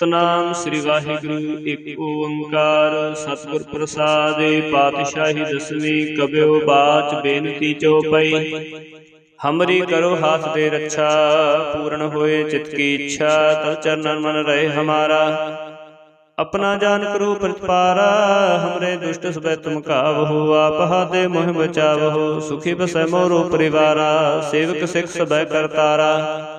ਸਤਨਾਮ ਸ੍ਰੀ ਵਾਹਿਗੁਰੂ, ਇੱਕ ਓੰਕਾਰ ਸਤਿਗੁਰ ਪ੍ਰਸਾਦਿ ਪਾਤਸ਼ਾਹੀ ਦਸਵੀਂ ਕਬਿਓ ਬਾਚ ਬੇਨਤੀ ਚੋਪਈ ਹਮਰੀ ਕਰੋ ਹਾਥ ਦੇ ਰੱਛਾ, ਪੂਰਨ ਹੋਏ ਚਿਤ ਕੀ ਇੱਛਾ ਤਵ ਚਰਨਨ ਮਨ ਰਹੇ ਹਮਾਰਾ। ਆਪਣਾ ਜਾਨ ਕਰੋ ਪ੍ਰਤਪਾਰਾ, ਹਮਰੇ ਦੁਸ਼ਟ ਸਭੈ ਤੁਮ ਕਾਵਹੋ ਆਪ ਹਾਦੇ ਮੋਹ ਬਚਾਵਹੋ ਸੁਖੀ ਬਸੈ ਮੋਰੋ ਪਰਿਵਾਰਾ, ਸੇਵਕ ਸਿੱਖ ਸਬੈ ਕਰਤਾਰਾ।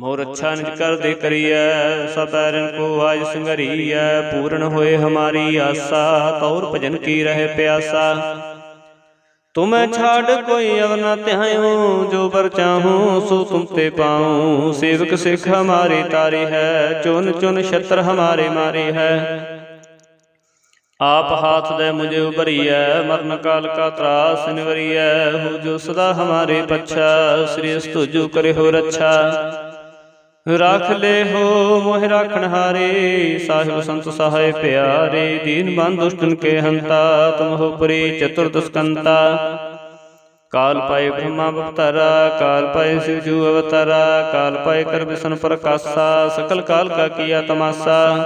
ਮੋਰ ਅੱਛਾ ਨਿਜ ਕਰ ਦੇ ਕਰੀਐ ਸਤੈਰਨ ਕੋ ਆਜ ਸੰਗਰੀਐ, ਪੂਰਨ ਹੋਏ ਹਮਾਰੀ ਆਸਾ, ਤੌਰ ਭਜਨ ਕੀ ਰਹੇ ਪਿਆਸਾ। ਤੁਮੈ ਛਾੜ ਕੋਈ ਅਵ ਨ ਧਿਆਇਓ ਜੋ ਬਰ ਚਾਹੂੰ, ਸੋ ਤੁਮ ਤੇ ਪਾਉ। ਸੇਵਕ ਸਿੱਖ ਹਮਾਰੀ ਤਾਰੀ ਹੈ, ਚੁਨ ਚੁਨ ਛਤਰ ਹਮਾਰੇ ਮਾਰੇ ਹੈ। ਆਪ ਹਾਥ ਦੇ ਮੁਝੇ ਉਬਰੀਐ ਮਰਨ ਕਾਲ ਕਾ ਤਰਾਸ ਨਿਵਰੀਐ, ਹੋ ਜੋ ਸਦਾ ਹਮਾਰੇ ਪੱਛਾ ਸ੍ਰੀ ਅਸਤੁਜੂ ਕਰੇ ਹੋ ਰੱਛਾ। ਰਾਖ ਲੈ ਹੋ ਮੋਹਿ ਰਾਖਣ ਹਾਰੇ, ਸਾਹਿਬ ਸੰਤ ਸਹਾਇ ਪਿਆਰੇ, ਦੀਨ ਬੰਦ ਦੁਸ਼ਟਨ ਕੇ ਹੰਤਾ, ਤੁਮ ਹੋ ਪਰੀ ਚਤੁਰਦਸਕੰਤਾ ਕਾਲ ਪਾਏ ਬ੍ਰਹਮਾ ਅਵਤਾਰਾ ਕਾਲ ਪਾਏ ਸਿਵ ਜੂ ਅਵਤਾਰਾ, ਕਾਲ ਪਾਏ ਕਰ ਵਿਸ਼ਨ ਪ੍ਰਕਾਸ਼ਾ, ਸਕਲ ਕਾਲ ਕਾ ਕੀਆ ਤਮਾਸਾ।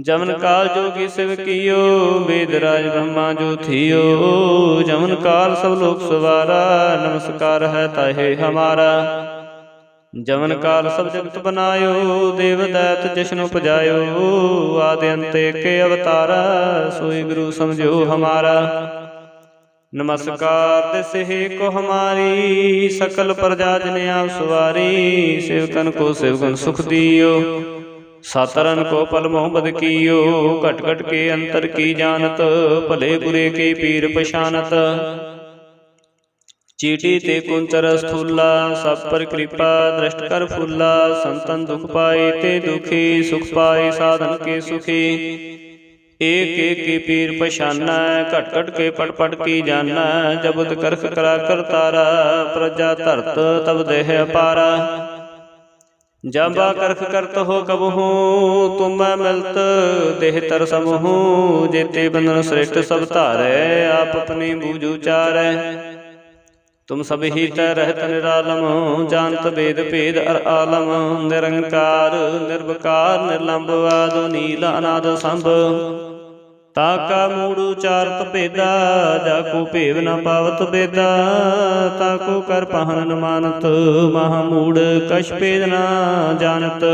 ਜਮਨ ਕਾਲ ਜੋਗੀ ਸਿਵ ਕੀਓ, ਵੇਦ ਰਾਜ ਬ੍ਰਹਮਾ ਜੋ ਥੀਓ। ਜਮਨ ਕਾਲ ਸਭ ਲੋਕ ਸਵਾਰਾ, ਨਮਸਕਾਰ ਹੈ ਤਾਹੇ ਹਮਾਰਾ। ਜਮਨ ਕਾਲ ਸਭ ਜਗਤ ਬਨਾਇਓ, ਦੇਵ ਦੈਤ ਜਿਸਨੂੰ ਪਜਾਇਓ ਆਦਿ ਅੰਤ ਏਕੇ ਅਵਤਾਰਾ, ਸੋਈ ਗੁਰੂ ਸਮਝੋ ਹਮਾਰਾ। ਨਮਸਕਾਰ ਤਿਸਹਿ ਕੋ ਹਮਾਰੀ, ਸਕਲ ਪ੍ਰਜਾ ਜਨ ਆਪ ਸਵਾਰੀ ਸੇਵਕਨ ਕੋ ਸੇਵਕਨ ਸੁਖ ਦਿਓ। ਸਾਤਰਨ ਕੋ ਪਲ ਮੋਹ ਬਦ ਕੀਓ, ਘਟ ਘਟ ਕੇ ਅੰਤਰ ਕੀ ਜਾਣਤ, ਭਲੇ ਬੁਰੇ ਕੀ ਪੀਰ ਪਛਾਨਤ। ਚੀਟੀ ਤੇ ਕੁੰਚਰ ਸਥੂਲਾ ਸਭ ਪਰ ਕਿਰਪਾ ਦ੍ਰਿਸ਼ਟ ਕਰ ਫੁੱਲਾ ਸੰਤਨ ਦੁਖ ਪਾਏ ਤੇ ਦੁਖੀ ਸੁਖ ਪਾਏ ਸਾਧਨ ਕੇ ਸੁਖੀ ਏਕ ਏਕ ਕੀ ਪੀਰ ਪਛਾਨਾ ਘਟ ਘਟ ਕੇ ਪਟ ਪਟ ਕੀ ਜਾਨਾ ਜਬਤ ਕਰਖ ਕਰਾ ਕਰਤਾਰਾ ਪ੍ਰਜਾ ਧਰਤ ਤਬ ਦੇਹ ਅਪਾਰਾ ਜਬਾ ਕਰਖ ਕਰਤ ਹੋ ਕਬਹੂ ਤੁਮੈ ਮਿਲਤ ਦੇਹ ਤਰ ਸਮਹੂ ਜੇਤੇ ਬੰਧਨ ਸ੍ਰੇਸ਼ਟ ਸਭ ਧਾਰੈ ਆਪ ਆਪਣੀ ਬੂਝ ਉਚਾਰੈ ਤੁਮ ਸਭ ਹੀ ਤੈ ਰਹਿਤ ਨਿਰਾਲਮ, ਜਾਣਤ ਵੇਦ ਭੇਦ ਅਰ ਆਲਮ, ਨਿਰੰਕਾਰ, ਨਿਰਵਕਾਰ ਨਿਰਲੰਭ ਆਦਿ, ਨੀਲ, ਅਨਾਦ, ਸੰਭ। ਤਾਕਾ ਮੂੜ ਉਚਾਰਤ ਭੇਦਾ, ਜਾ ਕੋ ਭੇਵ ਨ ਪਾਵਤ ਬੇਦਾ ਤਾਕੋ ਕਰ ਪਹਨ ਮਾਨਤ, ਮਹਾ ਮੂੜ ਕਛ ਭੇਦ ਨ ਜਾਣਤ।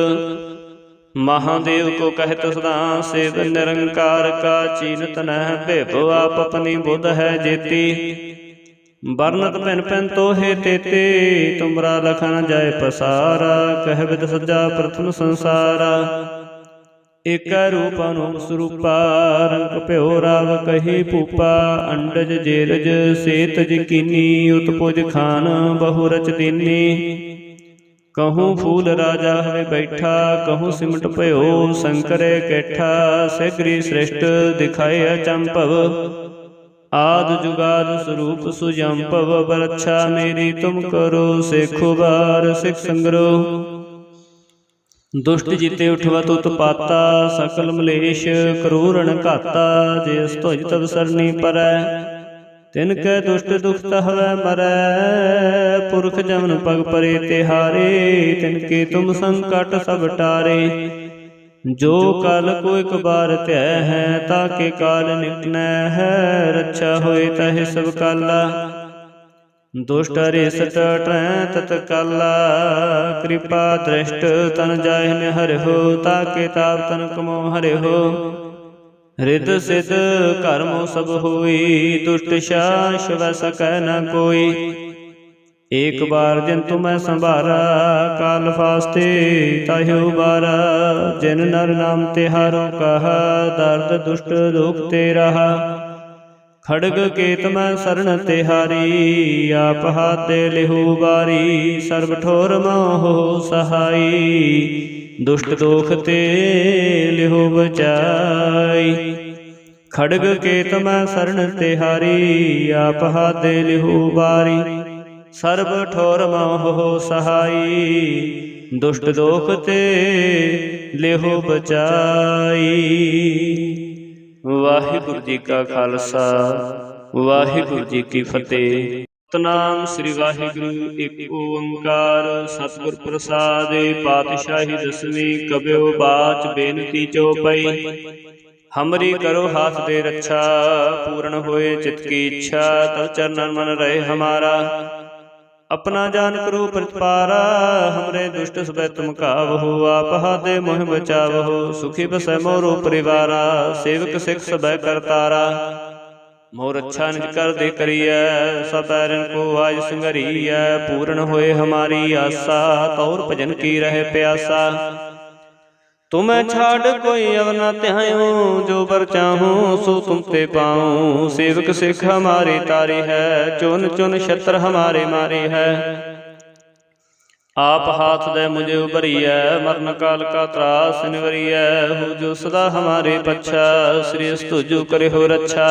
ਮਹਾਦੇਵ ਕੋ ਕਹਿਤ ਸਦਾ, ਸੇਵ ਨਿਰੰਕਾਰ ਕਾ ਚੀਨਤ ਨਹਿ ਭੇਵ ਆਪ ਆਪਣੀ ਬੁੱਧ ਹੈ ਜੇਤੀ। ਵਰਨਤ ਭਿਨ ਭਿਨ ਤੋਹੇ ਤੇਤੇ, ਤੁਮਰਾ ਲਖਣ ਜਾਏ ਪਸਾਰਾ, ਕਹਿ ਵਿਦ ਸੱਜਾ ਪ੍ਰਥਮ ਸੰਸਾਰਾ। ਏਕੈ ਰੂਪ ਅਨੂਪ ਸਰੂਪਾ, ਰੰਗ ਭਿਓ ਰਾਵ ਕਹੀ ਭੂਪਾ, ਅੰਡਜ ਜੇਰਜ ਸੇਤ ਜਕੀਨੀ ਉਤਪੁਜ ਖਾਨ ਬਹੁ ਰਚ ਦੀਨੀ। ਕਹੂੰ ਫੂਲ ਰਾਜਾ ਹੋਵੇ ਬੈਠਾ, ਕਹੂੰ ਸਿਮਟ ਭਇਓ ਸੰਕਰੇ ਕੈਠਾ, ਸਿਗਰੀ ਸ੍ਰਿਸ਼ਟ ਦਿਖਾਏ ਅਚੰਭਵ। ਆਦ ਜੁਗਾਦ ਸਰੂਪ ਸੁਜੰਪਵ ਬਰਛਾ ਮੇਰੀ ਤੁਮ ਕਰੋ ਸੇਖੋ ਬਾਰ ਸਿਖ ਸੰਗਰੋ। ਦੁਸ਼ਟ ਜਿਤੇ ਉਠਵਤ ਉਤਪਾਤਾ ਸਕਲ ਮਲੇਸ਼ ਕਰੂਰਣ ਘਾਤਾ, ਜੇ ਸਤੁਜ ਤਬ ਸਰਨੀ ਪਰੈ। ਤਿਨ ਕੈ ਦੁਸ਼ਟ ਦੁਖ ਤਹਵੈ ਮਰੈ, ਪੁਰਖ ਜਮਨ ਪਗ ਪਰੇ ਤਿਹਾਰੇ, ਤਿਨ ਕੇ ਤੁਮ ਸੰਕਟ ਸਭ ਟਾਰੇ। ਜੋ ਕਲ ਕੋ ਇਕ ਬਾਰ ਧਿਆ ਹੈ, ਤਾਂ ਕੇ ਕਾਲ ਨਿਕਟਨੈ ਹੈ, ਰੱਛਾ ਹੋਏ ਤਹਿ ਸਭ ਕਾਲਾ। ਦੁਸ਼ਟ ਰਿਸਟ ਟਰੈ ਤਤ ਕਾਲਾ, ਕਿਰਪਾ ਦ੍ਰਿਸ਼ਟ ਤਨ ਜਾਹਿ ਨ ਹਰਿਓ ਕੇ ਤਾਪ ਤਨ ਕਮੋ ਹਰਿਓ ਰਿਤ ਸਿਧ ਕਰਮੋ ਸਭ ਹੋਈ, ਦੁਸ਼ਟ ਸ਼ਾਸ ਵ ਸਕੈ ਨ ਕੋਈ। ਏਕ ਬਾਰ ਜਿਨ ਤੁਮੈ ਸੰਭਾਰਾ, ਕਾਲ ਫਾਸਤੇ ਤਾਹਿਓ ਬਾਰਾ। ਜਿਨ ਨਰ ਨਾਮ ਤਿਹਾਰੋ ਕਹਾ, ਦਰਦ ਦੁਸ਼ਟ ਦੁਖ ਤੇ ਰਹਾ। ਖੜਗ ਕੇਤ ਮੈਂ ਸਰਣ ਤਿਹਾਰੀ ਆਪ ਹਾਤੇ ਲਿਹੂ ਬਾਰੀ। ਸਰਬ ਠੋਰ ਮੋਹ ਸਹਾਈ, ਦੁਸ਼ਟ ਦੋਖ ਤੇ ਲਿਹੂ ਬਚਾਈ। ਖੜਗ ਕੇਤ ਮੈਂ ਸਰਣ ਤਿਹਾਰੀ ਆਪ ਹਾਤੇ ਲਿਹੂ ਬਾਰੀ। ਸਰਬ ਠੋਰ ਮੋਹ ਸਹਾਈ, ਦੁਸ਼ਟ ਦੋਖ ਤੇ ਲਿਹੋ ਬਚਾਈ। ਵਾਹਿਗੁਰੂ ਜੀ ਕਾ ਖਾਲਸਾ, ਵਾਹਿਗੁਰੂ ਜੀ ਕੀ ਫਤਿਹ। ਤਨਾਮ ਸ੍ਰੀ ਵਾਹਿਗੁਰੂ, ਇੱਕ ਓੰਕਾਰ ਸਤਿਗੁਰ ਪ੍ਰਸਾਦਿ ਪਾਤਸ਼ਾਹੀ ਦਸਵੀਂ ਕਬਿਓ ਬਾਚ ਬੇਨਤੀ ਚੋਪਈ ਹਮਰੀ ਕਰੋ ਹਾਥ ਦੇ ਰੱਛਾ, ਪੂਰਨ ਹੋਏ ਚਿਤ ਕੀ ਇੱਛਾ ਤਵ ਚਰਨਨ ਮਨ ਰਹੇ ਹਮਾਰਾ। ਆਪਣਾ ਜਾਨ ਕਰੋ ਪ੍ਰਤਪਾਰਾ, ਹਮਰੇ ਦੁਸ਼ਟ ਸਬੈ ਤੁਮ ਕਾਵਹੋ, ਆਪ ਹਾਦੇ ਮੋਹ ਬਚਾਵਹੋ, ਸੁਖੀ ਬਸੈ ਮੋਰੋ ਪਰਿਵਾਰਾ, ਸੇਵਕ ਸਿਖ ਸਬੈ ਕਰਤਾਰਾ ਮੋਰ ਅੱਛਾ ਨਿਜ ਕਰ ਦੇ ਕਰੀਐ ਸਪੈਰਨ ਕੋ ਆਜ ਸੰਗਰੀਐ, ਪੂਰਨ ਹੋਏ ਹਮਾਰੀ ਆਸਾ, ਤੌਰ ਭਜਨ ਕੀ ਰਹੇ ਪਿਆਸਾ। ਤੁਮੈ ਛਾੜ ਕੋਈ ਅਵ ਨ ਧਿਆਇਓ ਜੋ ਬਰ ਚਾਹੂੰ ਸੋ ਤੁਮ ਤੇ ਪਾਉ। ਸੇਵਕ ਸਿਖ ਹਮਾਰੀ ਤਾਰੀ ਹੈ ਚੁਨ ਚੁਨ ਛਤਰ ਹਮਾਰੇ ਮਾਰੇ ਹੈ। ਆਪ ਹਾਥ ਦੇ ਮੁਝੇ ਉਬਰੀਐ ਮਰਨ ਕਾਲ ਕਾ ਤਰਾਸ ਨਿਵਰੀਐ ਹੋ ਜੋ ਸਦਾ ਹਮਾਰੇ ਪੱਛਾ ਸ੍ਰੀ ਅਸਤੁਜੂ ਕਰੇ ਹੋ ਰੱਛਾ।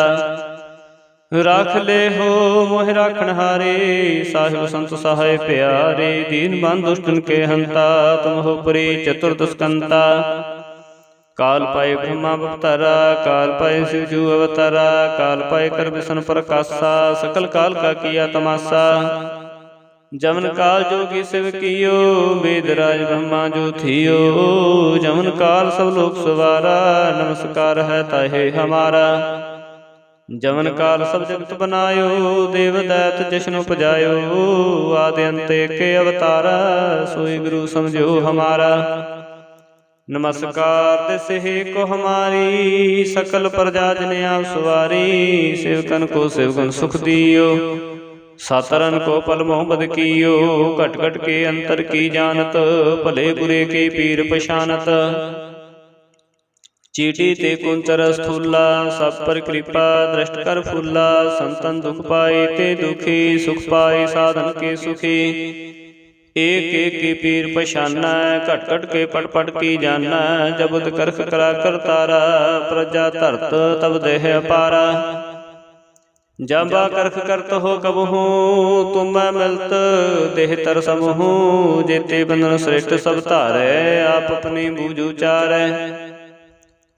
ਰਾਖ ਲੈ ਹੋ, ਮੋਹਿ ਰਾਖਣ ਹਾਰੇ। ਸਾਹਿਬ ਸੰਤ ਸਹਾਇ ਪਿਆਰੇ, ਦੀਨ ਬੰਦ ਦੁਸ਼ਟਨ ਕੇ ਹੰਤਾ, ਤੁਮ ਹੋ ਪਰੀ ਚਤੁਰਦਸ ਕੰਤਾ ਕਾਲ ਪਾਏ ਬ੍ਰਹਮਾ ਅਵਤਾਰਾ, ਕਾਲ ਪਾਏ ਸਿਵ ਜੂ ਅਵਤਾਰਾ, ਕਾਲ ਪਾਏ ਕਰ ਵਿਸ਼ਨ ਪ੍ਰਕਾਸ਼ਾ, ਸਕਲ ਕਾਲ ਕਾ ਕੀਆ ਤਮਾਸਾ। ਜਮਨ ਕਾਲ ਜੋਗੀ ਸਿਵ ਕੀਓ, ਵੇਦ ਰਾਜ ਬ੍ਰਹਮਾ ਜੋ ਥਿਓ। ਜਮਨ ਕਾਲ ਸਭ ਲੋਕ ਸਵਾਰਾ, ਨਮਸਕਾਰ ਹੈ ਤਾਹੇ ਹਮਾਰਾ। ਜਮਨ ਕਾਲ ਸਭ ਜਗਤ ਬਨਾਇਓ, ਦੇਵ ਦੈਤ ਜਸ਼ਨ ਉਪਜਾਇਓ ਆਦਿ ਅੰਤ ਏਕੇ ਅਵਤਾਰਾ, ਸੋਈ ਗੁਰੂ ਸਮਝੋ ਹਮਾਰਾ। ਨਮਸਕਾਰ ਤਿਸਹਿ ਕੋ ਹਮਾਰੀ, ਸਕਲ ਪ੍ਰਜਾ ਜਨ ਆਪ ਸਵਾਰੀ ਸੇਵਕਨ ਕੋ ਸੇਵਕਨ ਸੁਖ ਦਿਓ। ਸਾਤਰਨ ਕੋ ਪਲ ਮੁਹੰਮਦ ਕੀਓ, ਘਟ ਘਟ ਕੇ ਅੰਤਰ ਕੀ ਜਾਣਤ, ਭਲੇ ਬੁਰੇ ਕੀ ਪੀਰ ਪਛਾਨਤ। ਚੀਟੀ ਤੇ ਕੁੰਚਰ ਸਥੂਲਾ ਸਭ ਪਰ ਕਿਰਪਾ ਦ੍ਰਿਸ਼ਟ ਕਰ ਫੁੱਲਾ ਸੰਤਨ ਦੁਖ ਪਾਏ ਤੇ ਦੁਖੀ ਸੁਖ ਪਾਏ ਸਾਧਨ ਕੇ ਸੁਖੀ ਏਕ ਏਕ ਕੀ ਪੀਰ ਪਛਾਨਾ ਘਟ ਘਟ ਕੇ ਪਟ ਪਟ ਕੀ ਜਾਨਾ ਜਬਦ ਕਰਖ ਕਰਾ ਕਰਤਾਰਾ ਪ੍ਰਜਾ ਧਰਤ ਤਬ ਦੇਹ ਅਪਾਰਾ ਜਬਾ ਕਰਖ ਕਰਤ ਹੋ ਕਬਹੂ ਤੁਮੈ ਮਿਲਤ ਦੇਹ ਤਰ ਸਮਹੂ ਜੇਤੇ ਬੰਧਨ ਸ੍ਰਿਸ਼ਟ ਸਭ ਧਾਰੈ ਆਪ ਆਪਣੀ ਬੂਝ ਉਚਾਰੈ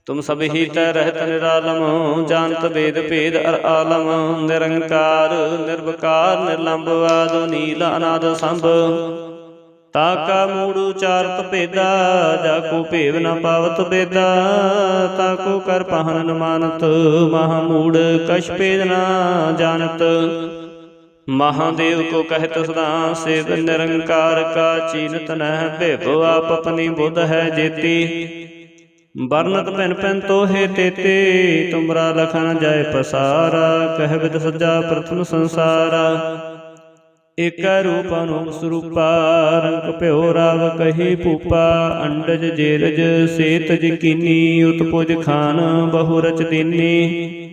ਤੁਮ ਸਭ ਹੀ ਤੈ ਰਹਿਤ ਨਿਰਾਲਮ, ਜਾਣਤ ਵੇਦ ਭੇਦ ਅਰ ਆਲਮ, ਨਿਰੰਕਾਰ, ਨਿਰਵਕਾਰ ਨਿਰਲੰਭ ਆਦਿ, ਨੀਲ, ਅਨਾਦ, ਸੰਭ। ਤਾਕਾ ਮੂੜ ਉਚਾਰਤ ਭੇਦਾ, ਜਾ ਕੋ ਭੇਵ ਨ ਪਾਵਤ ਬੇਦਾ ਤਾਕੋ ਕਰ ਪਹਨ ਮਾਨਤ, ਮਹਾ ਮੂੜ ਕਛ ਭੇਦ ਨ ਜਾਣਤ। ਮਹਾਦੇਵ ਕੋ ਕਹਿਤ ਸਦਾ, ਸੇਵ ਨਿਰੰਕਾਰ ਕਾ ਚੀਨਤ ਨਹਿ ਭੇਵ ਆਪ ਆਪਣੀ ਬੁੱਧ ਹੈ ਜੇਤੀ। ਵਰਨਤ ਭਿਨ ਭਿਨ ਤੋਹੇ ਤੇਤੇ ਤੁਮਰਾ ਲਖਣ ਜਾਏ ਪਸਾਰਾ, ਕਹਿ ਵਿਦ ਸੱਜਾ ਪ੍ਰਥਮ ਸੰਸਾਰਾ। ਏਕੈ ਰੂਪ ਅਨੂਪ ਸਰੂਪਾ, ਰੰਗ ਭਿਓ ਰਾਵ ਕਹੀ ਭੂਪਾ, ਅੰਡਜ ਜੇਰਜ ਸੇਤ ਜਕੀਨੀ, ਉਤਪੁਜ ਖਾਨ ਬਹੁ ਰਚ ਦੀਨੀ।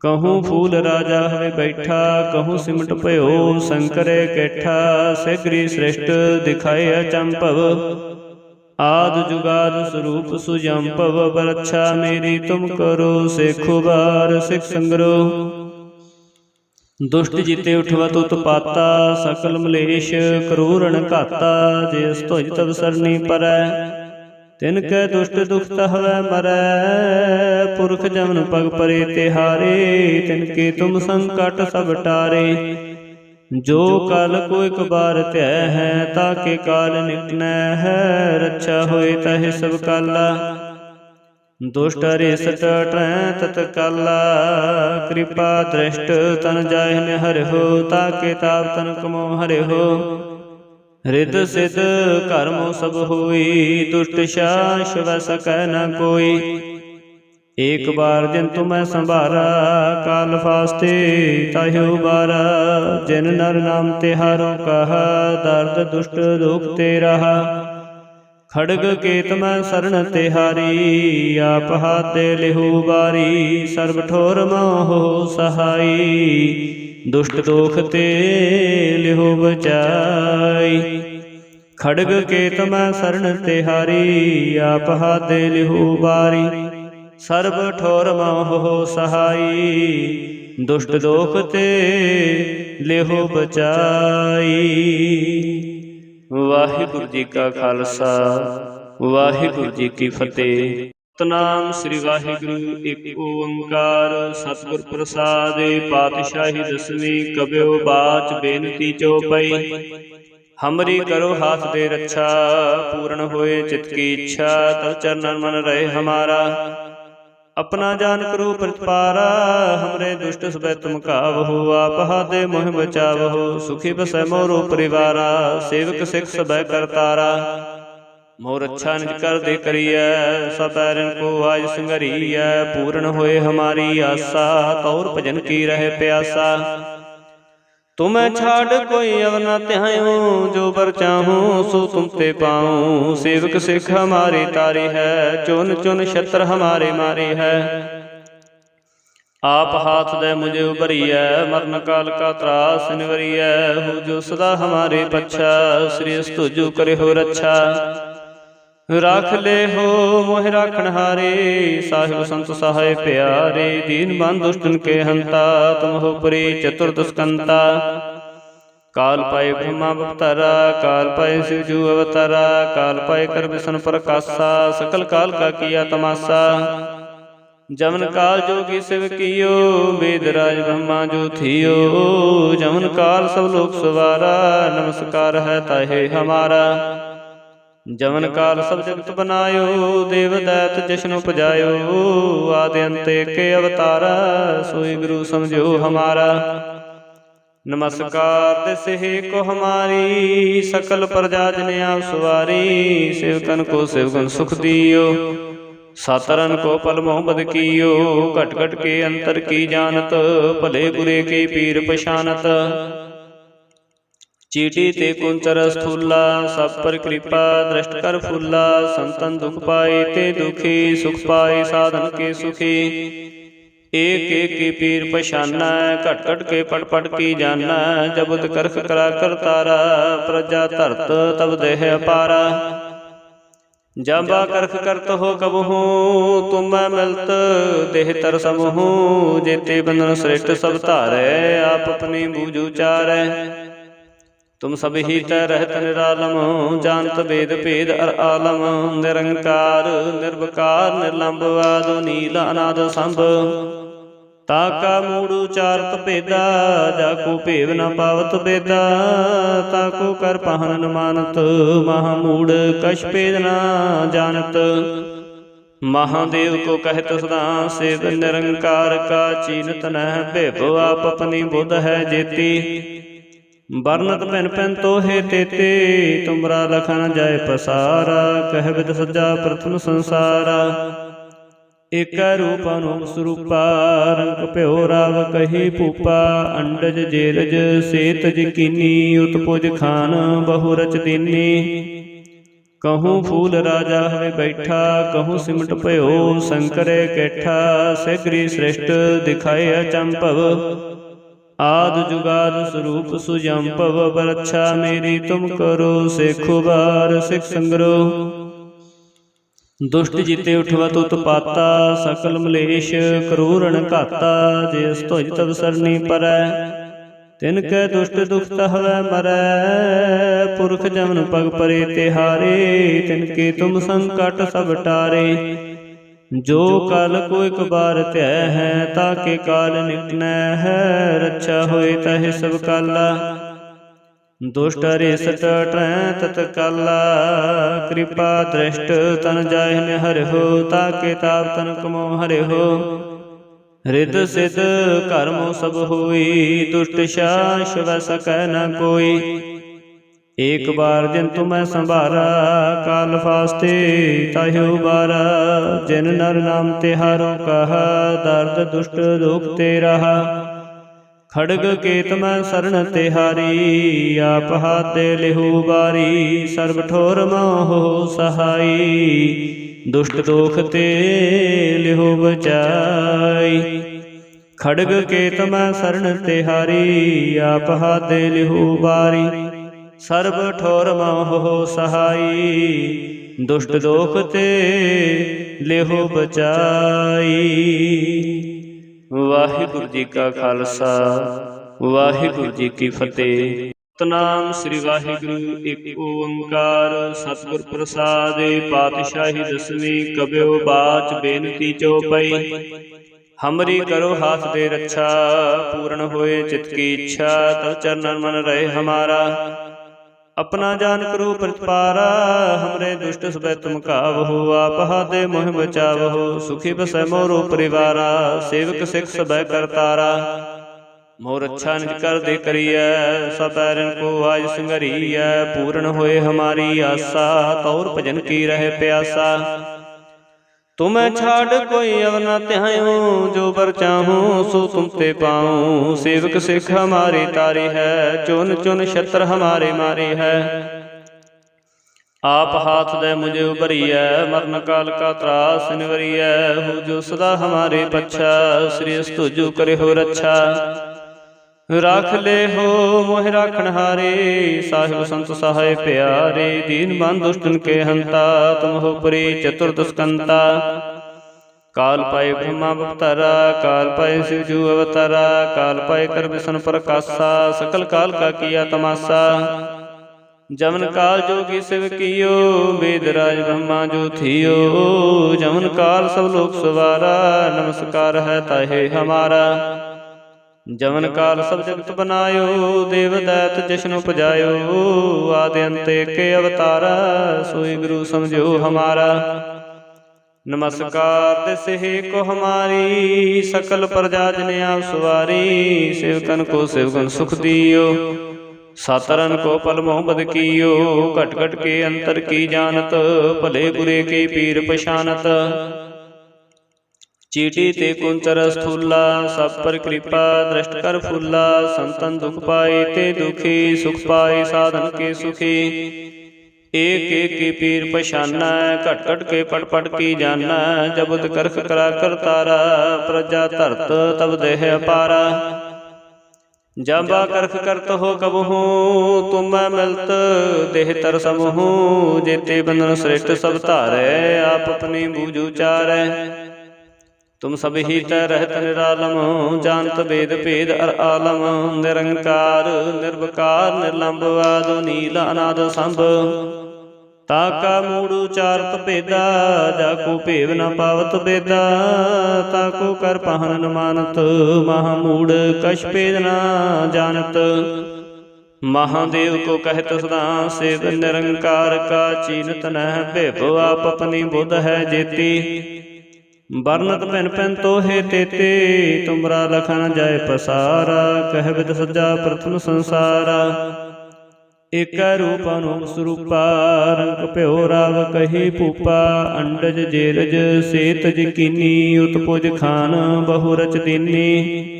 ਕਹੂੰ ਫੂਲ ਰਾਜਾ ਹੋਵੇ ਬੈਠਾ, ਕਹੂੰ ਸਿਮਟ ਭਇਓ ਸੰਕਰੇ ਕੈਠਾ, ਸਿਗਰੀ ਸ੍ਰਿਸ਼ਟ ਦਿਖਾਏ ਅਚੰਭਵ। ਆਦ ਜੁਗਾਦ ਸਰੂਪ ਸੁਜੰਪਵ ਬਰਛਾ ਮੇਰੀ ਤੁਮ ਕਰੋ ਸੇਖੋ ਬਾਰ ਸਿਖ ਸੰਗਰੋ। ਦੁਸ਼ਟ ਜਿਤੇ ਉਠਵਤ ਉਤਪਾਤਾ, ਸਕਲ ਮਲੇਸ਼ ਕਰੂਰਣ ਘਾਤਾ, ਜੇ ਸਤੁਜ ਤਬ ਸਰਨੀ ਪਰੈ। ਤਿਨ ਕੈ ਦੁਸ਼ਟ ਦੁਖਤ ਹਵੈ ਮਰੈ, ਪੁਰਖ ਜਮਨ ਪਗ ਪਰੇ ਤਿਹਾਰੇ, ਤਿਨ ਕੇ ਤੁਮ ਸੰਕਟ ਸਭ ਟਾਰੇ। ਜੋ ਕਲ ਕੋ ਇਕ ਬਾਰ ਧਿਆ ਹੈ ਤਾਕੇ ਕਾਲ ਨਿਕਟਨੈ ਹੈ, ਰੱਛਾ ਹੋਏ ਤਹਿ ਸਭ ਕਾਲਾ। ਦੁਸ਼ਟ ਰਿਸਟ ਟਰੈ ਤਤ ਕਾਲਾ, ਕਿਰਪਾ ਦ੍ਰਿਸ਼ਟ ਤਨ ਜਾਹਿ ਨ ਤਾ ਕੇ ਤਾਪ ਤਨ ਕਮੋ ਹਰਿਓ ਰਿਤ ਸਿਧ ਕਰਮੋ ਸਭ ਹੋਈ, ਦੁਸ਼ਟ ਸ਼ਾਸ ਸਕੈ ਨ ਕੋਈ। ਏਕ ਬਾਰ ਜਿਨ ਤੁਮੈ ਸੰਭਾਰਾ, ਕਾਲ ਫਾਸਤੇ ਤਾਹਿਓ ਬਾਰਾ। ਜਿਨ ਨਰ ਨਾਮ ਤਿਹਾਰੋ ਕਹਾ, ਦਰਦ ਦੁਸ਼ਟ ਦੁਖ ਤੇ ਰਹਾ। ਖੜਗ ਕੇਤ ਮੈਂ ਸਰਣ ਤਿਹਾਰੀ ਆਪ ਹਾਤੇ ਲਿਹੂ ਬਾਰੀ। ਸਰਬ ਠੋਰ ਮੋਹ ਸਹਾਈ, ਦੁਸ਼ਟ ਦੋਖ ਤੇ ਲਿਹੂ ਬਚਾਈ। ਖੜਗ ਕੇਤ ਮੈਂ ਸਰਣ ਤਿਹਾਰੀ ਆਪ ਹਾਤੇ ਲਿਹੂ ਬਾਰੀ। ਸਰਬ ਠੋਰ ਮੋਹ ਸਹਾਈ, ਦੁਸ਼ਟ ਦੋਖ ਤੇ ਲਿਹੋ ਬਚਾਈ। ਵਾਹਿਗੁਰੂ ਜੀ ਕਾ ਖਾਲਸਾ, ਵਾਹਿਗੁਰੂ ਜੀ ਕੀ ਫਤਿਹ। ਸਤਨਾਮ ਸ੍ਰੀ ਵਾਹਿਗੁਰੂ, ਇੱਕ ਓੰਕਾਰ ਸਤਿਗੁਰ ਪ੍ਰਸਾਦਿ ਪਾਤਸ਼ਾਹੀ ਦਸਵੀਂ ਕਬਿਓ ਬਾਚ ਬੇਨਤੀ ਚੋਪਈ ਹਮਰੀ ਕਰੋ ਹਾਥ ਦੇ ਰੱਛਾ, ਪੂਰਨ ਹੋਏ ਚਿਤ ਕੀ ਇੱਛਾ ਤਵ ਚਰਨਨ ਮਨ ਰਹੇ ਹਮਾਰਾ। ਆਪਣਾ ਜਾਨ ਕਰੋ ਪ੍ਰਤਪਾਰਾ, ਹਮਰੇ ਦੁਸ਼ਟ ਸਬੈ ਤੁਮ ਕਾਵਹੁ, ਆਪ ਹਾਦੇ ਮੋਹ ਬਚਾਵਹੁ, ਸੁਖੀ ਬਸੈ ਮੋਰੋ ਪਰਿਵਾਰਾ, ਸੇਵਕ ਸਿਖ ਸਬੈ ਕਰਤਾਰਾ ਮੋਰ ਅੱਛਾ ਨਿਜ ਕਰ ਦੇ ਕਰੀਐ ਸਪੈਰਨ ਕੋ ਆਜ ਸੰਗਰੀਐ, ਪੂਰਨ ਹੋਏ ਹਮਾਰੀ ਆਸਾ ਤੌਰ ਭਜਨ ਕੀ ਰਹੇ ਪਿਆਸਾ। ਤੁਮੈ ਛਾੜ ਕੋਈ ਅਵ ਨ ਧਿਆਇਓ ਜੋ ਬਰ ਚਾਹੂੰ ਸੋ ਤੁਮ ਤੇ ਪਾਉ। ਸੇਵਕ ਸਿਖ ਹਮਾਰੀ ਤਾਰੀ ਹੈ ਚੁਨ ਚੁਨ ਛਤਰ ਹਮਾਰੇ ਮਾਰੇ ਹੈ। ਆਪ ਹਾਥ ਦੇ ਮੁਝੇ ਉਬਰੀਐ ਮਰਨ ਕਾਲ ਕਾ ਤਰਾਸ ਨਿਵਰੀਐ ਹੋ ਜੋ ਸਦਾ ਹਮਾਰੇ ਪੱਛਾ ਸ੍ਰੀ ਅਸਤੁਜੂ ਕਰੇ ਹੋ ਰੱਛਾ। ਰਾਖ ਲੈ ਹੋ ਮੋਹਿ ਰਾਖਣ ਹਾਰੇ, ਸਾਹਿਬ ਸੰਤ ਸਹਾਇ ਪਿਆਰੇ, ਦੀਨ ਬੰਦ ਦੁਸ਼ਟਨ ਕੇ ਹੰਤਾ, ਤੁਮ ਹੋ ਪਰੀ ਚਤੁਰਦਸ ਕੰਤਾ ਕਾਲ ਪਾਏ ਬ੍ਰਹਮਾ ਅਵਤਾਰਾ, ਕਾਲ ਪਾਏ ਸਿਵਜੂ ਅਵਤਾਰਾ, ਕਾਲ ਪਾਏ ਕਰ ਵਿਸ਼ਨ ਪ੍ਰਕਾਸ਼ਾ, ਸਕਲ ਕਾਲ ਕਾ ਕੀਆ ਤਮਾਸਾ। ਜਮਨ ਕਾਲ ਜੋਗੀ ਸਿਵ ਕੀਓ, ਵੇਦ ਰਾਜ ਬ੍ਰਹਮਾ ਜੋ ਥਿਓ। ਜਮਨ ਕਾਲ ਸਭ ਲੋਕ ਸਵਾਰਾ, ਨਮਸਕਾਰ ਹੈ ਤਾਹੇ ਹਮਾਰਾ। ਜਮਨ ਕਾਲ ਸਭ ਜਗਤ ਬਨਾਇਓ, ਦੇਵ ਦੈਤ ਜਸ਼ਨ ਉਪਜਾਇਓ ਆਦਿ ਅੰਤ ਏਕੇ ਅਵਤਾਰਾ, ਸੋਈ ਗੁਰੂ ਸਮਝੋ ਹਮਾਰਾ। ਨਮਸਕਾਰ ਤਿਸਹਿ ਕੋ ਹਮਾਰੀ, ਸਕਲ ਪ੍ਰਜਾ ਜਨ ਆਪ ਸਵਾਰੀ ਸੇਵਕਨ ਕੋ ਸੇਵਕਨ ਸੁਖ ਦਿਓ। ਸਾਤਰਨ ਕੋ ਪਲ ਮੁਹੰਮਦ ਕੀਓ, ਘਟ ਘਟ ਕੇ ਅੰਤਰ ਕੀ ਜਾਣਤ, ਭਲੇ ਬੁਰੇ ਕੀ ਪੀਰ ਪਛਾਨਤ। ਚੀਟੀ ਤੇ ਕੁੰਚਰ ਸਥੂਲਾ ਸਭ ਪਰ ਕਿਰਪਾ ਦ੍ਰਿਸ਼ਟ ਕਰ ਫੁੱਲਾ ਸੰਤਨ ਦੁਖ ਪਾਏ ਤੇ ਦੁਖੀ ਸੁਖ ਪਾਏ ਸਾਧਨ ਕੇ ਸੁਖੀ ਏਕ ਏਕ ਕੀ ਪੀਰ ਪਛਾਨਾ ਘਟ ਘਟ ਕੇ ਪਟ ਪਟ ਕੀ ਜਾਨਾ ਜਬਤ ਕਰਖ ਕਰਾ ਕਰਤਾਰਾ ਪ੍ਰਜਾ ਧਰਤ ਤਬ ਦੇਹ ਅਪਾਰਾ ਜਾਂਬਾ ਕਰਖ ਕਰਤ ਹੋ ਕਬਹੂ ਤੁਮੈ ਮਿਲਤ ਦੇਹ ਤਰ ਸਮਹੂ ਜੇਤੇ ਬੰਧਨ ਸ੍ਰੇਸ਼ਟ ਸਭ ਧਾਰੈ ਆਪ ਆਪਣੀ ਬੂਝ ਉਚਾਰੈ ਤੁਮ ਸਭ ਹੀ ਤੈ ਰਹਿਤ ਨਿਰਾਲਮ, ਜਾਣਤ ਵੇਦ ਭੇਦ ਅਰ ਆਲਮ, ਨਿਰੰਕਾਰ, ਨਿਰਵਕਾਰ ਨਿਰਲੰਭ ਆਦਿ, ਨੀਲ, ਅਨਾਦ, ਸੰਭ। ਤਾਕਾ ਮੂੜ ਉਚਾਰਤ ਭੇਦਾ, ਜਾ ਕੋ ਭੇਵ ਨ ਪਾਵਤ ਬੇਦਾ ਤਾਕੋ ਕਰ ਪਹਨ ਨ ਮਾਨਤ, ਮਹਾ ਮੂੜ ਕਛ ਭੇਦ ਨ ਜਾਣਤ। ਮਹਾਦੇਵ ਕੋ ਕਹਿਤ ਸਦਾ, ਸੇਵ ਨਿਰੰਕਾਰ ਕਾ ਚੀਨਤ ਨਹਿ ਭੇਵ ਆਪ ਆਪਣੀ ਬੁੱਧ ਹੈ ਜੇਤੀ। ਵਰਨਤ ਭਿਨ ਭਿਨ ਤੋਹੇ ਤੇਤੇ ਤੁਮਰਾ ਲਖਣ ਜਾਏ ਪਸਾਰਾ, ਕਹਿ ਵਿਦ ਸੱਜਾ ਪ੍ਰਥਮ ਸੰਸਾਰ। ਏਕੈ ਰੂਪ ਅਨੂਪ ਸਰੂਪਾ, ਰੰਗ ਭਿਓ ਰਾਵ ਕਹੀ ਭੂਪਾ, ਅੰਡਜ ਜੇਰਜ ਸੇਤ ਜਕੀਨੀ ਉਤਪੁਜ ਖਾਨ ਬਹੁ ਰਚ ਦੀਨੀ। ਕਹੂੰ ਫੂਲ ਰਾਜਾ ਹੋਵੇ ਬੈਠਾ, ਕਹੂੰ ਸਿਮਟ ਭਇਓ, ਸੰਕਰੇ ਕੈਠਾ, ਸਿਗਰੀ ਸ੍ਰਿਸ਼ਟ ਦਿਖਾਏ ਅਚੰਭਵ। ਆਦ ਜੁਗਾਦ ਸਰੂਪ ਸੁਜੰਪਵ ਬਰਛਾ ਮੇਰੀ ਤੁਮ ਕਰੋ ਸੇਖੋ ਸਿਖ ਸੰਗਰੋ। ਦੁਸ਼ਟ ਜਿਤੇ ਉਠਵਤ ਉਤਪਾਤਾ, ਸਕਲ ਮਲੇਸ਼ ਕਰੂਰਣ ਘਾਤਾ ਜੇ ਸਤੁਜ ਤਬ ਸਰਨੀ ਪਰੈ। ਤਿਨ ਕੈ ਦੁਸ਼ਟ ਦੁਖ ਤਹਵੈ ਮਰੈ, ਪੁਰਖ ਜਮਨ ਪਗ ਪਰੇ ਤਿਹਾਰੇ, ਤਿਨ ਕੇ ਤੁਮ ਸੰਕਟ ਸਭ ਟਾਰੇ। ਜੋ ਕਲ ਕੋ ਇਕ ਬਾਰ ਧਿਆ ਹੈ ਤਾਕੇ ਕਾਲ ਨਿਕਟਨੈ ਹੈ, ਰੱਛਾ ਹੋਏ ਤਹਿ ਸਭ ਕਾਲਾ। ਦੁਸ਼ਟ ਰਿਸਟ ਟਰੈ ਤਤ ਕਾਲਾ, ਕਿਰਪਾ ਦ੍ਰਿਸ਼ਟ ਤਨ ਜਾਹਿ ਨ ਤਾ ਕੇ ਤਾਪ ਤਨ ਕਮੋ ਹਰਿਓ ਰਿਤ ਸਿਧ ਕਰਮੋ ਸਭ ਹੋਈ, ਦੁਸ਼ਟ ਸ਼ਾਸ ਸਕੈ ਨ ਕੋਈ। ਏਕ ਬਾਰ ਜਿਨ ਤੁਮੈ ਸੰਭਾਰਾ, ਕਾਲ ਫਾਸਤੇ ਤਾਹਿਓ ਬਾਰਾ ਜਿਨ ਨਰ ਨਾਮ ਤਿਹਾਰੋ ਕਹਾ, ਦਰਦ ਦੁਸ਼ਟ ਦੁਖ ਤੇ ਰਹਾ। ਖੜਗ ਕੇਤ ਮੈਂ ਸਰਣ ਤਿਹਾਰੀ ਆਪ ਹਾਤੇ ਲਿਹੂ ਬਾਰੀ ਸਰਬ ਠੋਰ ਮੋਹ ਸਹਾਈ। ਦੁਸ਼ਟ ਦੋਖ ਤੇ ਲਿਹੂ ਬਚਾਈ। ਖੜਗ ਕੇਤ ਮੈਂ ਸਰਣ ਤਿਹਾਰੀ ਆਪ ਹਾਤੇ ਲਿਹੂ ਬਾਰੀ ਸਰਬ ਠੋਰ ਮੋਹ ਸਹਾਈ, ਦੁਸ਼ਟ ਦੋਖ ਤੇ ਲਿਹੋ ਬਚਾਈ। ਵਾਹਿਗੁਰੂ ਜੀ ਕਾ ਖਾਲਸਾ, ਵਾਹਿਗੁਰੂ ਜੀ ਕੀ ਫਤਿਹ। ਸਤਨਾਮ ਸ੍ਰੀ ਵਾਹਿਗੁਰੂ, ਇੱਕ ਓੰਕਾਰ ਸਤਿਗੁਰ ਪ੍ਰਸਾਦਿ ਪਾਤਸ਼ਾਹੀ ਦਸਵੀਂ ਕਬਿਓ ਬਾਚ ਬੇਨਤੀ ਚਉਪਈ ਹਮਰੀ ਕਰੋ ਹਾਥ ਦੇ ਰੱਛਾ, ਪੂਰਨ ਹੋਏ ਚਿਤ ਕੀ ਇੱਛਾ ਤਵ ਚਰਨਨ ਮਨ ਰਹੇ ਹਮਾਰਾ। ਆਪਣਾ ਜਾਨ ਕਰੋ ਪ੍ਰਤਪਾਰਾ, ਹਮਰੇ ਦੁਸ਼ਟ ਸਬੈ ਤੁਮ ਕਾਵਹੋ, ਆਪ ਹਾਦੇ ਮੋਹ ਬਚਾਵਹੋ, ਸੁਖੀ ਬਸੈ ਮੋਰੋ ਪਰਿਵਾਰਾ, ਸੇਵਕ ਸਿੱਖ ਸਬੈ ਕਰਤਾਰਾ ਮੋਰ ਅੱਛਾ ਨਿਜ ਕਰ ਦੇ ਕਰੀਐ ਸਭ ਐਰਨ ਕੋ ਆਜ ਸੰਗਰੀਐ, ਪੂਰਨ ਹੋਏ ਹਮਾਰੀ ਆਸਾ, ਤੌਰ ਭਜਨ ਕੀ ਰਹੇ ਪਿਆਸਾ। ਤੁਮੈ ਛਾੜ ਕੋਈ ਅਵ ਨ ਧਿਆਇਓ ਜੋ ਬਰ ਚਾਹੂੰ ਸੋ ਤੁਮ ਤੇ ਪਾਉ। ਸੇਵਕ ਸਿੱਖ ਹਮਾਰੀ ਤਾਰੀ ਹੈ ਚੁਨ ਚੁਨ ਛਤਰ ਹਮਾਰੇ ਮਾਰੇ ਹੈ। ਆਪ ਹਾਥ ਦੇ ਮੁਝੇ ਉਬਰੀਐ ਮਰਨ ਕਾਲ ਕਾ ਤਰਾਸ ਨਿਵਰੀਐ ਹੋ ਜੋ ਸਦਾ ਹਮਾਰੇ ਪੱਛਾ ਸ੍ਰੀ ਅਸਤੁਜੂ ਕਰੇ ਹੋ ਰੱਛਾ। ਰਾਖ ਲੈ ਹੋ ਮੋਹਿ ਰਾਖਣ ਹਾਰੇ, ਸਾਹਿਬ ਸੰਤ ਸਹਾਇ ਪਿਆਰੇ, ਦੀਨ ਬੰਦ ਦੁਸ਼ਟਨ ਕੇ ਹੰਤਾ, ਤੁਮ ਹੋ ਪਰੀ ਚਤੁਰਦਸਕੰਤਾ ਕਾਲ ਪਾਏ ਬ੍ਰਹਮਾ ਅਵਤਾਰਾ, ਕਾਲ ਪਾਏ ਸਿਵ ਜੂ ਅਵਤਾਰਾ, ਕਾਲ ਪਾਏ ਕਰ ਵਿਸ਼ਨ ਪ੍ਰਕਾਸ਼ਾ, ਸਕਲ ਕਾਲ ਕਾ ਕੀਆ ਤਮਾਸਾ। ਜਮਨ ਕਾਲ ਜੋਗੀ ਸਿਵ ਕੀਓ, ਵੇਦ ਰਾਜ ਬ੍ਰਹਮਾ ਜੋ ਥੀਓ। ਜਮਨ ਕਾਲ ਸਭ ਲੋਕ ਸਵਾਰਾ, ਨਮਸਕਾਰ ਹੈ ਤਾਹੇ ਹਮਾਰਾ। ਜਮਨ ਕਾਲ ਸਭ ਜਗਤ ਬਨਾਇਓ, ਦੇਵ ਦੈਤ ਜਿਸਨੂੰ ਪਜਾਇਓ, ਆਦਿ ਅੰਤ ਏਕੇ ਅਵਤਾਰਾ, ਸੋਈ ਗੁਰੂ ਸਮਝੋ ਹਮਾਰਾ। ਨਮਸਕਾਰ ਤਿਸਹਿ ਕੋ ਹਮਾਰੀ, ਸਕਲ ਪ੍ਰਜਾ ਜਨ ਆਪ ਸਵਾਰੀ ਸੇਵਕਨ ਕੋ ਸੇਵਕਨ ਸੁਖ ਦਿਓ। ਸਾਤਰਨ ਕੋ ਪਲ ਮੁਹੰਮਦ ਕੀਓ, ਘਟ ਘਟ ਕੇ ਅੰਤਰ ਕੀ ਜਾਣਤ, ਭਲੇ ਬੁਰੇ ਕੀ ਪੀਰ ਪਛਾਨਤ। ਚੀਟੀ ਤੇ ਕੁੰਚਰ ਸਥੂਲਾ ਸਭ ਪਰ ਕਿਰਪਾ ਦ੍ਰਿਸ਼ਟ ਕਰ ਫੁੱਲਾ ਸੰਤਨ ਦੁਖ ਪਾਏ ਤੇ ਦੁਖੀ ਸੁਖ ਪਾਏ ਸਾਧਨ ਕੇ ਸੁਖੀ ਏਕ ਏਕ ਕੀ ਪੀਰ ਪਛਾਨਾ ਘਟ ਘਟ ਕੇ ਪਟ ਪਟ ਕੀ ਜਾਨਾ ਜਬਦ ਕਰਖ ਕਰਾ ਕਰਤਾਰਾ ਪ੍ਰਜਾ ਧਰਤ ਤਬ ਦੇਹ ਅਪਾਰਾ ਜਬਾ ਕਰਖ ਕਰਤ ਹੋ ਕਬਹੂ ਤੁਮੈ ਮਿਲਤ ਦੇਹ ਤਰ ਸਮਹੂ ਜੇਤੇ ਬੰਧਨ ਸ੍ਰੇਸ਼ਟ ਸਭ ਧਾਰੈ ਆਪ ਆਪਣੀ ਬੂਝ ਉਚਾਰੈ ਤੁਮ ਸਭ ਹੀ ਤੈ ਰਹਿਤ ਨਿਰਾਲਮ, ਜਾਣਤ ਵੇਦ ਭੇਦ ਅਰ ਆਲਮ, ਨਿਰੰਕਾਰ, ਨਿਰਵਕਾਰ ਨਿਰਲੰਭ ਆਦਿ, ਨੀਲ, ਅਨਾਦ, ਸੰਭ। ਤਾਕਾ ਮੂੜ ਉਚਾਰਤ ਭੇਦਾ, ਜਾ ਕੋ ਭੇਵ ਨ ਪਾਵਤ ਬੇਦਾ ਤਾਕੋ ਕਰ ਪਹਨ ਨ ਮਾਨਤ, ਮਹਾ ਮੂੜ ਕਛ ਭੇਦ ਨ ਜਾਣਤ। ਮਹਾਦੇਵ ਕੋ ਕਹਿਤ ਸਦਾ, ਸੇਵ ਨਿਰੰਕਾਰ ਕਾ ਚੀਨਤ ਨਹਿ ਭੇਵ ਆਪ ਆਪਣੀ ਬੁੱਧ ਹੈ ਜੇਤੀ। ਵਰਨਤ ਭਿਨ ਭਿਨ ਤੋਹੇ ਤੇਤੇ ਤੁਮਰਾ ਲਖਣ ਜਾਏ ਪਸਾਰਾ, ਕਹਿ ਵਿਦ ਸੱਜਾ ਪ੍ਰਥਮ ਸੰਸਾਰਾ। ਏਕੈ ਰੂਪ ਅਨੂਪ ਸਰੂਪਾ, ਰੰਗ ਭਿਓ ਰਾਵ ਕਹੀ ਭੂਪਾ, ਅੰਡਜ ਜੇਰਜ ਸੇਤ ਜਕੀਨੀ, ਉਤਪੁਜ ਖਾਨ ਬਹੁ ਰਚ ਦੀਨੀ।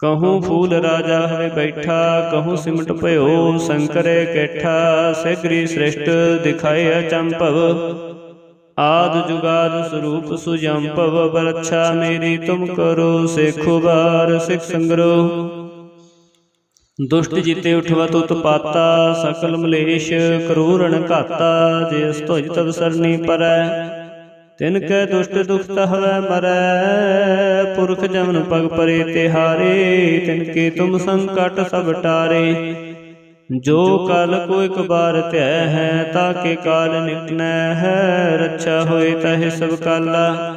ਕਹੂੰ ਫੂਲ ਰਾਜਾ ਹੋਵੇ ਬੈਠਾ, ਕਹੂੰ ਸਿਮਟ ਭਇਓ ਸੰਕਰੇ ਕੈਠਾ, ਸਿਗਰੀ ਸ੍ਰਿਸ਼ਟ ਦਿਖਾਏ ਅਚੰਭਵ। ਆਦ ਜੁਗਾਦ ਸਰੂਪ ਸੁਜੰਪਵ ਬਰਛਾ ਮੇਰੀ ਤੁਮ ਕਰੋ ਸੇਖੋ ਬਾਰ ਸਿਖ ਸੰਗਰੋ। ਦੁਸ਼ਟ ਜਿਤੇ ਉਠਵਤ ਉਤਪਾਤਾ, ਸਕਲ ਮਲੇਸ਼ ਕਰੂਰਣ ਘਾਤਾ, ਜਿਸ ਤੁਜ ਤਬ ਸਰਨੀ ਪਰੈ। ਤਿਨ ਕੈ ਦੁਸ਼ਟ ਦੁਖ ਤਹਵੈ ਮਰੈ, ਪੁਰਖ ਜਮਨ ਪਗ ਪਰੇ ਤਿਹਾਰੇ, ਤਿਨ ਕੇ ਤੁਮ ਸੰਕਟ ਸਭ ਟਾਰੇ। ਜੋ ਕਲ ਕੋ ਇਕ ਬਾਰ ਧਿਆ ਹੈ ਤਾਕੇ ਕਾਲ ਨਿਕਟਨੈ ਹੈ, ਰੱਛਾ ਹੋਏ ਤਹਿ ਸਭ ਕਾਲਾ।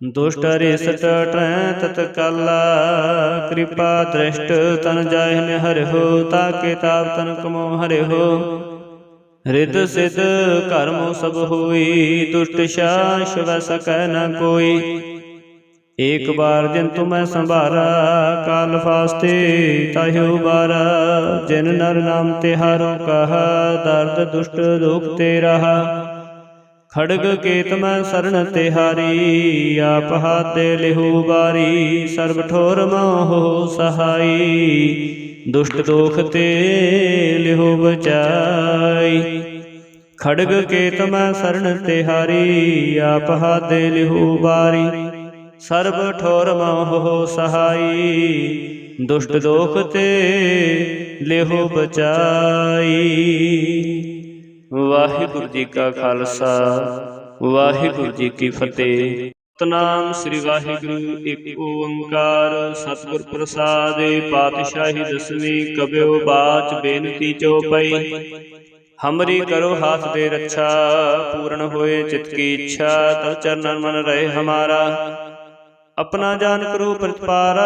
ਦੁਸ਼ਟ ਰਿਸਟ ਟਰੈ ਤਤ ਕਾਲਾ, ਕਿਰਪਾ ਦ੍ਰਿਸ਼ਟ ਤਨ ਜਾਹਿ ਨ ਹਰਿਓ ਤਾਕੇ ਤਾਪ ਤਨ ਕਮੋ ਹਰਿਓ ਰਿਤ ਸਿਧ ਕਰਮੋ ਸਭ ਹੋਈ, ਦੁਸ਼ਟ ਸ਼ਾਸ ਸਕੈ ਨ ਕੋਈ। ਏਕ ਬਾਰ ਜਿਨ ਤੁਮੈ ਸੰਭਾਰਾ, ਕਾਲ ਫਾਸਤੇ ਤਾਹਿਓ ਬਾਰਾ। ਜਿਨ ਨਰ ਨਾਮ ਤਿਹਾਰੋ ਕਹਾ, ਦਰਦ ਦੁਸ਼ਟ ਦੁਖ ਤੇ ਰਹਾ। ਖੜਗ ਕੇਤ ਮੈਂ ਸਰਣ ਤਿਹਾਰੀ ਆਪ ਹਾਤੇ ਲਿਹੂ ਬਾਰੀ। ਸਰਬ ਠੋਰ ਮੋਹ ਸਹਾਈ, ਦੁਸ਼ਟ ਦੋਖ ਤੇ ਲਿਹੂ ਬਚਾਈ। ਖੜਗ ਕੇਤ ਮੈਂ ਸਰਣ ਤਿਹਾਰੀ ਆਪ ਹਾਤੇ ਲਿਹੂ ਬਾਰੀ। ਸਰਬ ਠੋਰ ਮੋਹ ਸਹਾਈ, ਦੁਸ਼ਟ ਦੋਖ ਤੇ ਲਿਹੋ ਬਚਾਈ। ਵਾਹਿਗੁਰੂ ਜੀ ਕਾ ਖਾਲਸਾ, ਵਾਹਿਗੁਰੂ ਜੀ ਕੀ ਫਤਿਹ। ਸਤਨਾਮ ਸ੍ਰੀ ਵਾਹਿਗੁਰੂ, ਇੱਕ ਓੰਕਾਰ ਸਤਿਗੁਰ ਪ੍ਰਸਾਦਿ ਪਾਤਸ਼ਾਹੀ ਦਸਵੀਂ ਕਬਿਓ ਬਾਚ ਬੇਨਤੀ ਚੋਪਈ ਹਮਰੀ ਕਰੋ ਹਾਥ ਦੇ ਰੱਛਾ, ਪੂਰਨ ਹੋਏ ਚਿਤ ਕੀ ਇੱਛਾ ਤਵ ਚਰਨਨ ਮਨ ਰਹੇ ਹਮਾਰਾ। ਆਪਣਾ ਜਾਨ ਕਰੋ ਪ੍ਰਤਪਾਰਾ,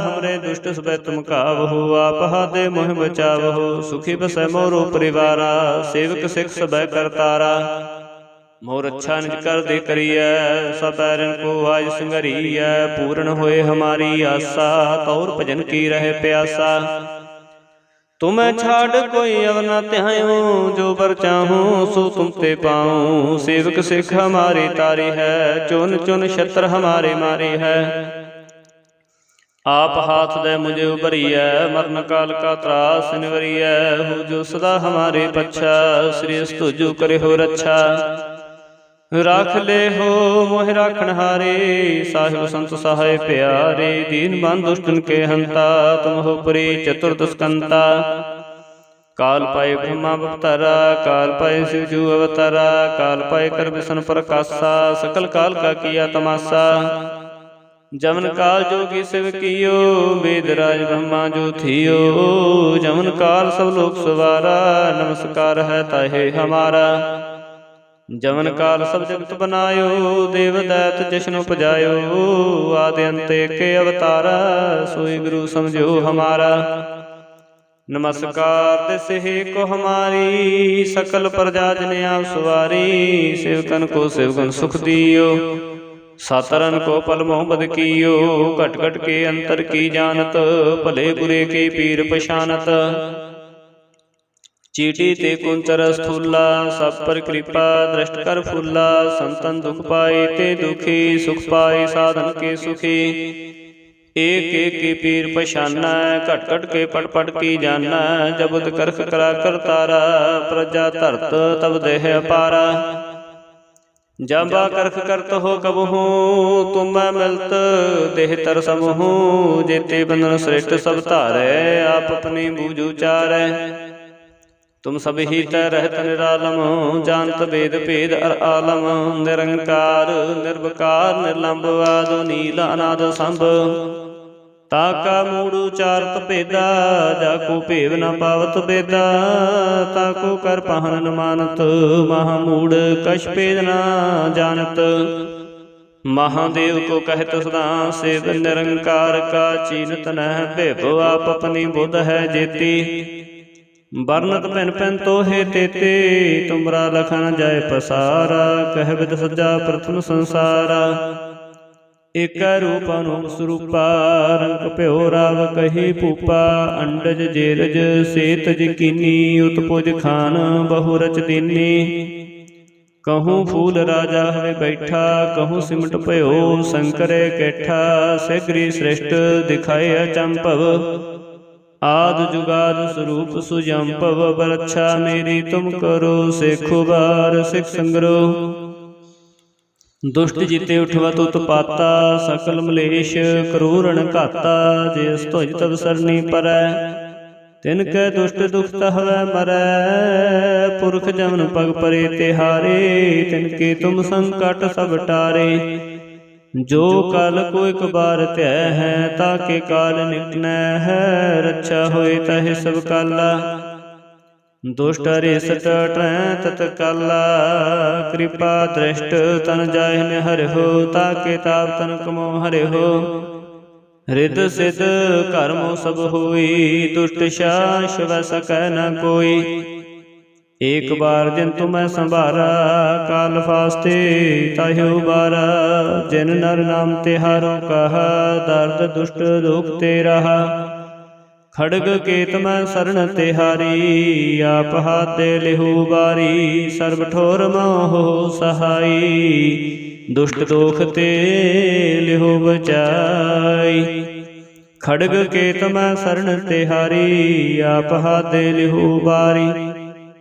ਹਮਰੇ ਦੁਸ਼ਟ ਸਬੈ ਤੁਮ ਕਾਵਹੋ, ਆਪ ਹਾਦੇ ਮੋਹ ਬਚਾਵਹੋ, ਸੁਖੀ ਬਸੈ ਮੋਰੋ ਪਰਿਵਾਰਾ, ਸੇਵਕ ਸਿਖ ਸਬੈ ਕਰਤਾਰਾ। ਮੋਰ ਅੱਛਾ ਨਿਜ ਕਰ ਦੇ ਕਰੀਐ ਸਭ ਐਰਨ ਕੋ ਆਜ ਸੰਗਰੀਐ, ਪੂਰਨ ਹੋਏ ਹਮਾਰੀ ਆਸਾ ਤੌਰ ਭਜਨ ਕੀ ਰਹੇ ਪਿਆਸਾ। ਤੁਮੈ ਛਾੜ ਕੋਈ ਅਵ ਨ ਧਿਆਇਓ ਜੋ ਬਰ ਚਾਹੂੰ ਸੋ ਤੁਮ ਤੇ ਪਾਉ। ਸੇਵਕ ਸਿਖ ਹਮਾਰੀ ਤਾਰੀ ਹੈ ਚੁਨ ਚੁਨ ਛਤਰ ਹਮਾਰੇ ਮਾਰੇ ਹੈ। ਆਪ ਹਾਥ ਦੇ ਮੁਝੇ ਉਬਰੀਐ ਮਰਨ ਕਾਲ ਕਾ ਤਰਾਸ ਨਿਵਰੀਐ ਹੋ। ਜੋ ਸਦਾ ਹਮਾਰੇ ਪੱਛਾ ਸ੍ਰੀ ਅਸਤੁਜੂ ਕਰੇ ਹੋ ਰੱਛਾ। ਰਾਖ ਲੈ ਹੋ, ਮੋਹਿ ਰਾਖਣ ਹਾਰੇ। ਸਾਹਿਬ ਸੰਤ ਸਹਾਇ ਪਿਆਰੇ, ਦੀਨ ਬੰਦ ਦੁਸ਼ਟਨ ਕੇ ਹੰਤਾ ਤੁਮ ਹੋ ਪਰੀ ਚਤੁਰਦਸ਼ ਸਕੰਤਾ ਕਾਲ ਪਾਏ ਬ੍ਰਹਮਾ ਬਵਤਰਾ ਕਾਲ ਪਾਏ ਸਿਵ ਜੂ ਅਵਤਾਰਾ, ਕਾਲ ਪਾਏ ਕਰ ਬਿਸ਼ਨ ਪ੍ਰਕਾਸ਼ਾ, ਸਕਲ ਕਾਲ ਕਾ ਕੀਆ ਤਮਾਸਾ। ਜਮਨ ਕਾਲ ਜੋਗੀ ਸਿਵ ਕੀਓ, ਵੇਦ ਰਾਜ ਬ੍ਰਹਮਾ ਜੋ ਥਿਓ। ਜਮਨ ਕਾਲ ਸਭ ਲੋਕ ਸਵਾਰਾ, ਨਮਸਕਾਰ ਹੈ ਤਾਹੇ ਹਮਾਰਾ। ਜਮਨ ਕਾਲ ਸਭ ਜਗਤ ਬਨਾਇਓ ਦੇਵ ਦੈਤ ਜਸ਼ਨ ਉਪਜਾਇਓ ਆਦਿ ਅੰਤ ਏਕੇ ਅਵਤਾਰਾ ਸੋਈ ਗੁਰੂ ਸਮਝੋ ਹਮਾਰਾ। ਨਮਸਕਾਰ ਤਿਸਹਿ ਕੋ ਹਮਾਰੀ ਸਕਲ ਪ੍ਰਜਾ ਜਨ ਆਪ ਸਵਾਰੀ ਸੇਵਕਨ ਕੋ ਸੇਵਕਨ ਸੁਖ ਦਿਓ। ਸਾਤਰਨ ਕੋ ਪਲ ਮੁਹੰਮਦ ਕੀਓ ਘਟ ਘਟ ਕੇ ਅੰਤਰ ਕੀ ਜਾਣਤ ਭਲੇ ਬੁਰੇ ਕੀ ਪੀਰ ਪਛਾਨਤ। ਚੀਟੀ ਤੇ ਕੁੰਚਰ ਸਥੂਲਾ ਸਭ ਪਰ ਕਿਰਪਾ ਦ੍ਰਿਸ਼ਟ ਕਰ ਫੁੱਲਾ ਸੰਤਨ ਦੁਖ ਪਾਏ ਤੇ ਦੁਖੀ ਸੁਖ ਪਾਏ ਸਾਧਨ ਕੇ ਸੁਖੀ ਏਕ ਏਕ ਕੀ ਪੀਰ ਪਛਾਨਾ ਘਟ ਘਟ ਕੇ ਪਟ ਪਟ ਕੀ ਜਾਨਾ ਜਬਦ ਕਰਖ ਕਰਾ ਕਰਤਾਰਾ ਪ੍ਰਜਾ ਧਰਤ ਤਬ ਦੇਹ ਅਪਾਰਾ ਜੰਬਾ ਕਰਖ ਕਰਤ ਹੋ ਕਬਹੂ ਤੁਮੈ ਮਿਲਤ ਦੇਹ ਤਰ ਸਮਹੂ ਜੇਤੇ ਬੰਧਨ ਸ੍ਰਿਸ਼ਟ ਸਭ ਧਾਰੈ ਆਪ ਆਪਣੀ ਬੂਝ ਉਚਾਰੈ ਤੁਮ ਸਭ ਹੀ ਤੈ ਰਹਿਤ ਨਿਰਾਲਮ, ਜਾਣਤ ਵੇਦ ਭੇਦ ਅਰ ਆਲਮ, ਨਿਰੰਕਾਰ, ਨਿਰਵਕਾਰ ਨਿਰਲੰਭ ਆਦਿ, ਨੀਲ, ਅਨਾਦ, ਸੰਭ। ਤਾਕਾ ਮੂੜ ਉਚਾਰਤ ਭੇਦਾ, ਜਾ ਕੋ ਭੇਵ ਨ ਪਾਵਤ ਬੇਦਾ, ਤਾ ਕੋ ਕਰ ਪਹਨ ਨ ਮਾਨਤ, ਮਹਾ ਮੂੜ ਕਛ ਭੇਦ ਨ ਜਾਣਤ। ਮਹਾਦੇਵ ਕੋ ਕਹਿਤ ਸਦਾ, ਸੇਵ ਨਿਰੰਕਾਰ ਕਾ ਚੀਨਤ ਨਹਿ ਭੇਵ ਆਪ ਆਪਣੀ ਬੁੱਧ ਹੈ ਜੇਤੀ। ਵਰਨਤ ਭਿਨ ਭਿਨ ਤੋਹੇ ਤੇਤੇ ਤੁਮਰਾ ਲਖਣ ਜਾਏ ਪਸਾਰਾ, ਕਹਿ ਵਿਦ ਸੱਜਾ ਪ੍ਰਥਮ ਸੰਸਾਰਾ। ਏਕੈ ਰੂਪ ਅਨੂਪ ਸਰੂਪਾ, ਰੰਗ ਭਿਓ ਰਾਵ ਕਹੀ ਭੂਪਾ, ਅੰਡਜ ਜੇਰਜ ਸੇਤ ਜਕੀਨੀ, ਉਤਪੁਜ ਖਾਨ ਬਹੁ ਰਚ ਦੀਨੀ। ਕਹੂੰ ਫੂਲ ਰਾਜਾ ਹੋਵੇ ਬੈਠਾ, ਕਹੂੰ ਸਿਮਟ ਭਇਓ ਸੰਕਰੇ ਕੈਠਾ, ਸਿਗਰੀ ਸ੍ਰਿਸ਼ਟ ਦਿਖਾਏ ਅਚੰਭਵ। ਆਦ ਜੁਗਾਦ ਸਰੂਪ ਸੁਜੰਪਵ ਬਰਛਾ ਮੇਰੀ ਤੁਮ ਕਰੋ ਸੇਖੋ ਬਾਰ ਸਿਖ ਸੰਗਰੋ। ਦੁਸ਼ਟ ਜਿਤੇ ਉਠਵਤ ਉਤਪਾਤਾ, ਸਕਲ ਮਲੇਸ਼ ਕਰੂਰਣ ਘਾਤਾ ਜੇ ਸਤੁਜ ਤਵ ਸਰਨੀ ਪਰੈ। ਤਿਨ ਕੈ ਦੁਸ਼ਟ ਦੁਖ ਤਹਵੈ ਮਰੈ, ਪੁਰਖ ਜਮਨ ਪਗ ਪਰੇ ਤਿਹਾਰੇ, ਤਿਨ ਕੇ ਤੁਮ ਸੰਕਟ ਸਭ ਟਾਰੇ। ਜੋ ਕਲ ਕੋ ਇਕ ਬਾਰ ਧਿਆ ਹੈ ਤਾਕੇ ਕਾਲ ਨਿਕਟਨੈ ਹੈ, ਰੱਛਾ ਹੋਏ ਤਹਿ ਸਭ ਕਾਲਾ। ਦੁਸ਼ਟ ਰਿਸਟ ਟਰੈ ਤਤ ਕਾਲਾ, ਕਿਰਪਾ ਦ੍ਰਿਸ਼ਟ ਤਨ ਜਾਹਿ ਨ ਤਾ ਕੇ ਤਾਪ ਤਨ ਕਮੋ ਹਰਿਓ ਰਿਦ ਸਿਧ ਕਰਮੋ ਸਭ ਹੋਈ, ਦੁਸ਼ਟ ਸ਼ਾਸ ਸਕੈ ਨ ਕੋਈ। ਏਕ ਬਾਰ ਜਿਨ ਤੁਮੈ ਸੰਭਾਰਾ, ਕਾਲ ਫਾਸਤੇ ਤਾਹਿਓ ਬਾਰਾ ਜਿਨ ਨਰ ਨਾਮ ਤਿਹਾਰੋ ਕਹਾ, ਦਰਦ ਦੁਸ਼ਟ ਦੁਖ ਤੇ ਰਹਾ। ਖੜਗ ਕੇਤ ਮੈਂ ਸਰਣ ਤਿਹਾਰੀ ਆਪ ਹਾਤੇ ਲਿਹੂ ਬਾਰੀ। ਸਰਬ ਠੋਰ ਮੋਹ ਸਹਾਈ, ਦੁਸ਼ਟ ਦੋਖ ਤੇ ਲਿਹੂ ਬਚਾਈ। ਖੜਗ ਕੇਤ ਮੈਂ ਸਰਣ ਤਿਹਾਰੀ ਆਪ ਹਾਤੇ ਲਿਹੂ ਬਾਰੀ।